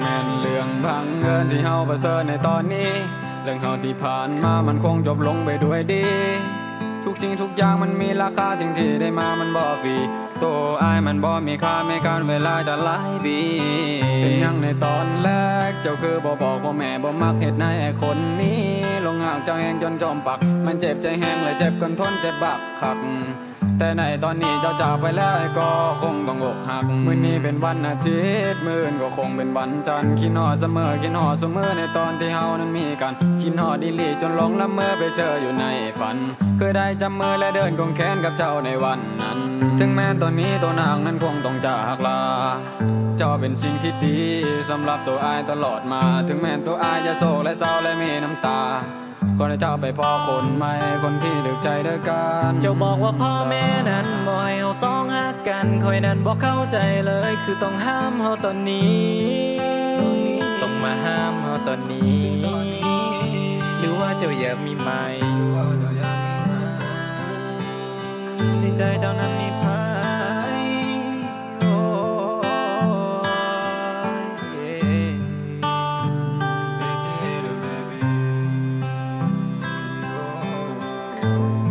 แม่นเรื่องพังเงินที่เฮาประเสริฐในตอนนี้ เรื่องเฮาที่ผ่านมามันคงจบลงไปด้วยดี ทุกจริงทุกอย่างมันมีราคาสิ่งที่ได้มามันบ่ฟรีตัวอายมันบ่มีค่าไม่การเวลาจะหลายปีเป็นยังในตอนแรก เจ้าคือบ่บอกว่าแม่บ่มักเฮ็ดนายไอ้คนนี้ ลงหากเจ้าแหงจนจอมปัก มันเจ็บใจแห้งเลยเจ็บกันทนเจ็บบักคักแต่ในตอนนี้เจ้าจากไปแล้วไอ้ก็คงต้องอกหัก มื้อนี้เป็นวันอาทิตย์ มื้ออื่นก็คงเป็นวันจันทร์คิดฮอดเสมอคิดฮอดเสมอในตอนที่เฮานั้นมีกันคิดฮอดอีลีจนหลงละเมอไปเจออยู่ในฝัน เคยได้จับมือและเดินกงแขนกับเจ้าในวันนั้น ถึงแม้ตอนนี้ตัวนางนั้นคงต้องจากลาเจ้าเป็นสิ่งที่ดีสำหรับตัวอายตลอดมา ถึงแม้ตัวอายจะโศกและเศร้าและมีน้ำตาขอให้เจ้าไปพ่อคนใหม่คนที่ดึกใจเด้อกันเจ้าบอกว่าพ่อแม่นั้นบ่ให้เฮาสองหักกันคอยนั้นบ่เข้าใจเลย คือต้องห้ามเฮาตอนนี้ ต้องมาห้ามเฮาตอนนี้ หรือว่าเจ้าอยากมีใหม่ในใจเจ้านั้นมีใคร